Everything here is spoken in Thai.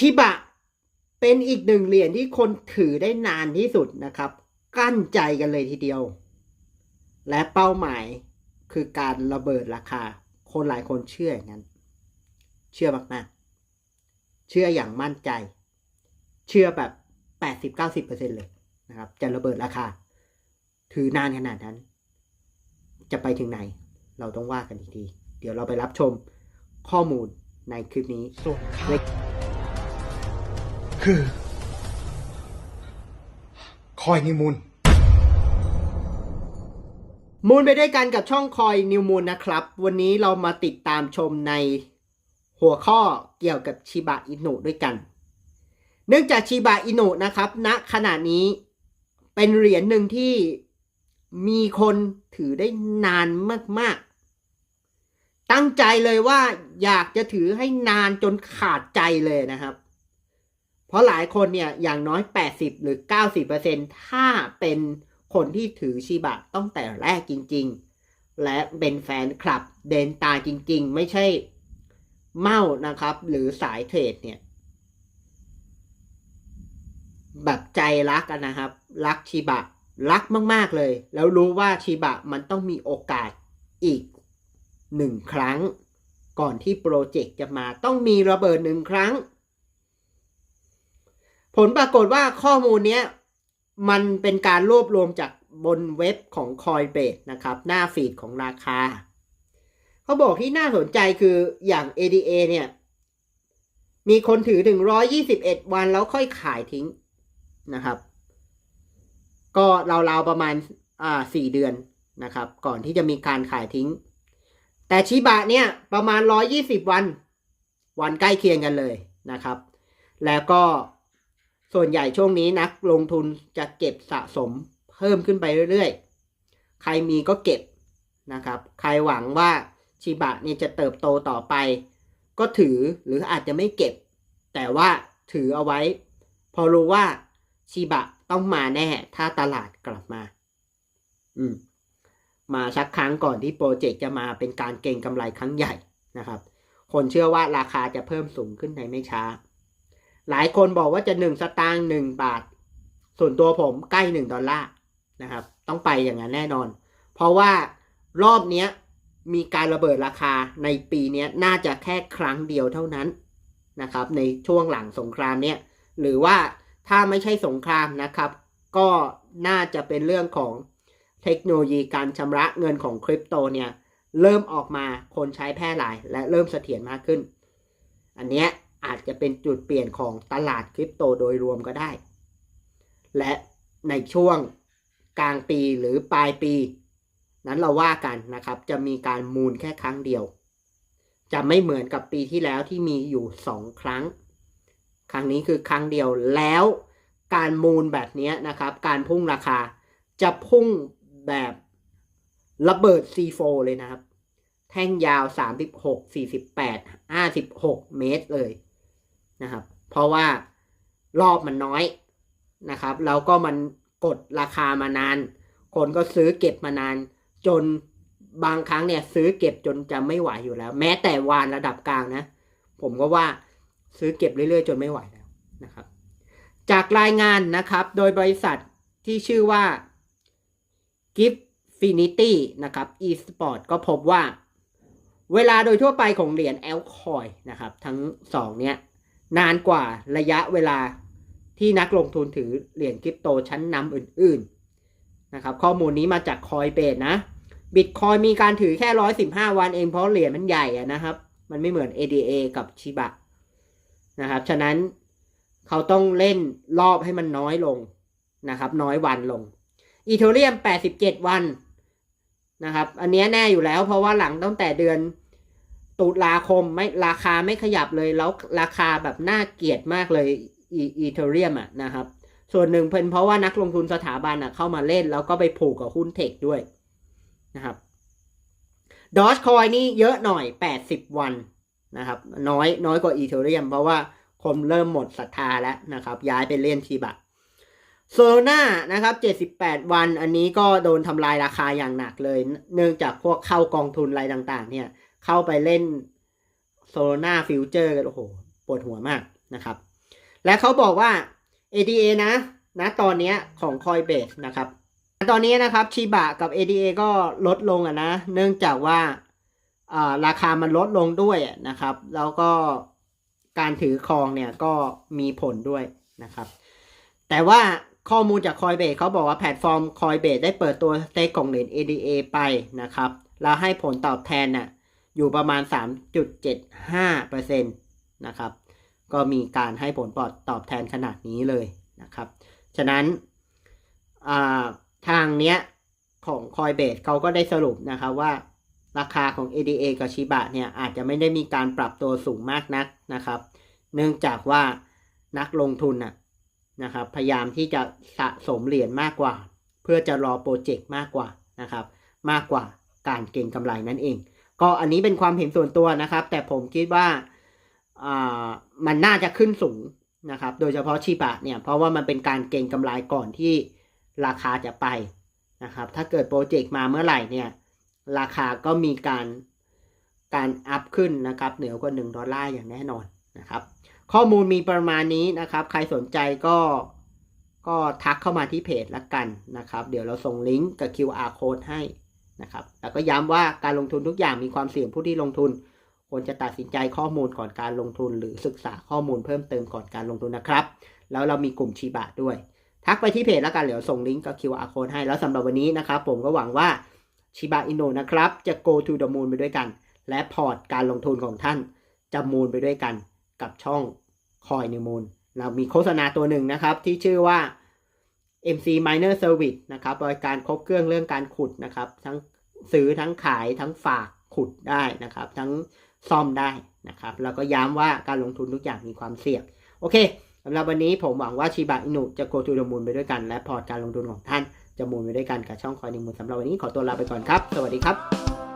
ชิบะเป็นอีกหนึ่งเหรียญที่คนถือได้นานที่สุดนะครับ กั้นใจกันเลยทีเดียว และเป้าหมายคือการระเบิดราคา คนหลายคนเชื่ออย่างนั้น เชื่อมากๆ เชื่ออย่างมั่นใจ เชื่อแบบแปดสิบเก้าสิบเปอร์เซ็นเลยนะครับ จะระเบิดราคา ถือนานขนาดนั้น จะไปถึงไหน เราต้องว่ากันอีกที เดี๋ยวเราไปรับชมข้อมูลในคลิปนี้ส่วน คือ คอยนิมูล มูลไปด้วยกันกับช่องคอยนิวมูลนะครับ วันนี้เรามาติดตามชมในหัวข้อเกี่ยวกับชิบะอินุด้วยกัน เนื่องจากชิบะอินุนะครับณขณะนี้เป็นเหรียญหนึ่งที่มีคนถือได้นานมาก ๆ ตั้งใจเลยว่าอยากจะถือให้นานจนขาดใจเลยนะครับ เพราะหลายคนเนี่ยอย่างน้อย 80 หรือ 90%ถ้าเป็นคนที่ถือชิบะตั้งแต่แรกจริง ๆ และเป็นแฟนคลับเดนตาจริง ๆ ไม่ใช่เมานะครับ หรือสายเทรดเนี่ย แบบใจรักนะครับ รักชิบะ รักมาก ๆ เลย แล้วรู้ว่าชิบะมันต้องมีโอกาสอีกหนึ่งครั้ง ก่อนที่โปรเจกต์จะมาต้องมีระเบิดหนึ่งครั้ง ผลปรากฏว่าข้อมูลเนี้ยมันเป็นการรวบรวมจากบนเว็บของ Coinbase นะครับ หน้าฟีดของราคา เขาบอกที่น่าสนใจคืออย่าง ADA เนี่ย มีคนถือถึง 121 วันแล้วค่อยขายทิ้งนะครับ ก็ราวๆประมาณอ่า4เดือนนะครับ ก่อนที่จะมีการขายทิ้ง แต่ชิบะเนี่ยประมาณ 120 วัน วันใกล้เคียงกันเลยนะครับ แล้วก็ ส่วนใหญ่ช่วงนี้นักลงทุนจะเก็บสะสมเพิ่มขึ้นไปเรื่อยๆ ใครมีก็เก็บนะครับ ใครหวังว่าชิบะเนี่ยจะเติบโตต่อไป ก็ถือหรืออาจจะไม่เก็บ แต่ว่าถือเอาไว้ พอรู้ว่าชิบะต้องมาแน่ ถ้าตลาดกลับมา อืม มาสักครั้งก่อนที่โปรเจกต์จะมาเป็นการเก็งกำไรครั้งใหญ่นะครับ คนเชื่อว่าราคาจะเพิ่มสูงขึ้นในไม่ช้า หลายคนบอกว่าจะหนึ่งสตางค์หนึ่งบาท ส่วนตัวผมใกล้หนึ่งดอลลาร์นะครับ ต้องไปอย่างนั้นแน่นอน เพราะว่ารอบนี้มีการระเบิดราคาในปีนี้น่าจะแค่ครั้งเดียวเท่านั้นนะครับ ในช่วงหลังสงครามเนี้ยหรือว่าถ้าไม่ใช่สงครามนะครับ ก็น่าจะเป็นเรื่องของเทคโนโลยีการชำระเงินของคริปโตเนี่ยเริ่มออกมาคนใช้แพร่หลาย และเริ่มเสถียรมากขึ้น อันเนี้ย อาจจะเป็นจุดเปลี่ยนของตลาดคริปโตโดยรวมก็ได้ และในช่วงกลางปีหรือปลายปี นั้นเราว่ากันนะครับ จะมีการมูลแค่ครั้งเดียว จะไม่เหมือนกับปีที่แล้วที่มีอยู่สองครั้ง ครั้งนี้คือครั้งเดียวแล้วการมูลแบบนี้นะครับ การพุ่งราคาจะพุ่งแบบระเบิด C4 เลยนะครับ แท่งยาว 36 48 56 เมตรเลย นะครับ เพราะว่ารอบมันน้อยนะครับ แล้วก็มันกดราคามานาน คนก็ซื้อเก็บมานาน จนบางครั้งเนี่ยซื้อเก็บจนจะไม่ไหวอยู่แล้ว แม้แต่วานระดับกลางนะ ผมก็ว่าซื้อเก็บเรื่อยๆ จนไม่ไหวแล้วนะครับ จากรายงานนะครับ โดยบริษัทที่ชื่อว่า Giftfinity นะครับ eSport ก็พบว่า เวลาโดยทั่วไปของเหรียญแอลคอยนะครับ ทั้งสองเนี้ย นานกว่าระยะเวลาที่นักลงทุนถือเหรียญคริปโตชั้นนำอื่นๆนะครับข้อมูลนี้มาจากคอยเบสนะบิตคอยมีการถือแค่ร้อยสิบห้าวันเองเพราะเหรียญมันใหญ่นะครับ มันไม่เหมือน ADA กับชิบะนะครับฉะนั้นเขาต้องเล่นรอบให้มันน้อยลงนะครับน้อยวันลงอีเทเรียม87วันนะครับอันเนี้ยแน่อยู่แล้วเพราะว่าหลังตั้งแต่เดือน ตุลาคมไม่ราคาไม่ขยับเลยแล้วราคาแบบน่าเกลียดมากเลยอีเทเรียมอะนะครับ ส่วนหนึ่งเป็นเพราะว่านักลงทุนสถาบันอะเข้ามาเล่น แล้วก็ไปผูกกับหุ้นเทคด้วยนะครับดอ g คอยนี่เยอะหน่อย 80 วันนะครับ น้อยน้อยกว่าอีเทเรียมเพราะว่าคนเริ่มหมดศรัทธาแล้วนะครับ ย้ายไปเล่นชีบะโซโลนานะครับ 78 วัน อันนี้ก็โดนทำลายราคาอย่างหนักเลย เนื่องจากพวกเข้ากองทุนอะไรต่าง ๆ เนี่ย เข้าไปเล่นโซโลนาฟิวเจอร์กันโอ้โหปวดหัวมากนะครับ และเขาบอกว่า ADA นะนะตอนนี้ของ Coinbase นะครับ ตอนนี้นะครับชิบะกับ ADA ก็ลดลงอะนะ เนื่องจากว่าราคามันลดลงด้วยนะครับ แล้วก็การถือครองเนี่ยก็มีผลด้วยนะครับ แต่ว่าข้อมูลจาก Coinbase เขาบอกว่าแพลตฟอร์ม Coinbase ได้เปิดตัวสเต็กของเหรียญ ADA ไปนะครับ แล้วให้ผลตอบแทนน่ะ อยู่ประมาณ 3.75%นะครับ ก็มีการให้ผลตอบแทนขนาดนี้เลยนะครับ ฉะนั้นาทางเนี้ยของ Coinbase เขาก็ได้สรุปนะครับว่าราคาของ ADA กับชิบะเนี่ยอาจจะไม่ได้มีการปรับตัวสูงมากนักนะครับ เนื่องจากว่านักลงทุนน่ะนะครับพยายามที่จะสะสมเหรียญมากกว่า เพื่อจะรอโปรเจกต์มากกว่านะครับ มากกว่าการเก็งกำไรนั่นเอง ก็อันนี้เป็นความเห็นส่วนตัวนะครับ แต่ผมคิดว่าอ่ามันน่าจะขึ้นสูงนะครับ โดยเฉพาะชิบะเนี่ย เพราะว่ามันเป็นการเก็งกำไรก่อนที่ราคาจะไปนะครับ ถ้าเกิดโปรเจกต์มาเมื่อไหร่เนี่ย ราคาก็มีการการอัพขึ้นนะครับ เหนือกว่า 1 ดอลลาร์อย่างแน่นอนนะครับ ข้อมูลมีประมาณนี้นะครับ ใครสนใจก็ก็ทักเข้ามาที่เพจละกันนะครับ เดี๋ยวเราส่งลิงก์กับ QR code ให้ นะครับ แล้วก็ย้ำว่าการลงทุนทุกอย่างมีความเสี่ยงผู้ที่ลงทุนควรจะตัดสินใจข้อมูลก่อนการลงทุน หรือศึกษาข้อมูลเพิ่มเติมก่อนการลงทุนนะครับ แล้วเรามีกลุ่มชีบะด้วย ทักไปที่เพจแล้วกันเดี๋ยวส่งลิงก์กับ QR code ให้แล้วสำหรับวันนี้นะครับผมก็หวังว่าชิบะอินโนนะครับ จะ go to the moon ไปด้วยกัน และพอร์ตการลงทุนของท่าน จะมูนไปด้วยกันกับช่องคอยนิมูลเรามีโฆษณาตัวหนึ่งนะครับที่ชื่อว่า MC Miner Service นะครับบริการครบเครื่องเรื่องการขุดนะครับ ทั้งซื้อทั้งขายทั้งฝากขุดได้นะครับ ทั้งซ่อมได้นะครับ แล้วก็ย้ำว่าการลงทุนทุกอย่างมีความเสี่ยง โอเคสำหรับวันนี้ผมหวังว่าชิบะอินุจะ go to the moon ไปด้วยกัน และพอร์ตการลงทุนของท่านจะมูนไปด้วยกันกับช่องคอยนิมูลสำหรับวันนี้ขอตัวลาไปก่อนครับ สวัสดีครับ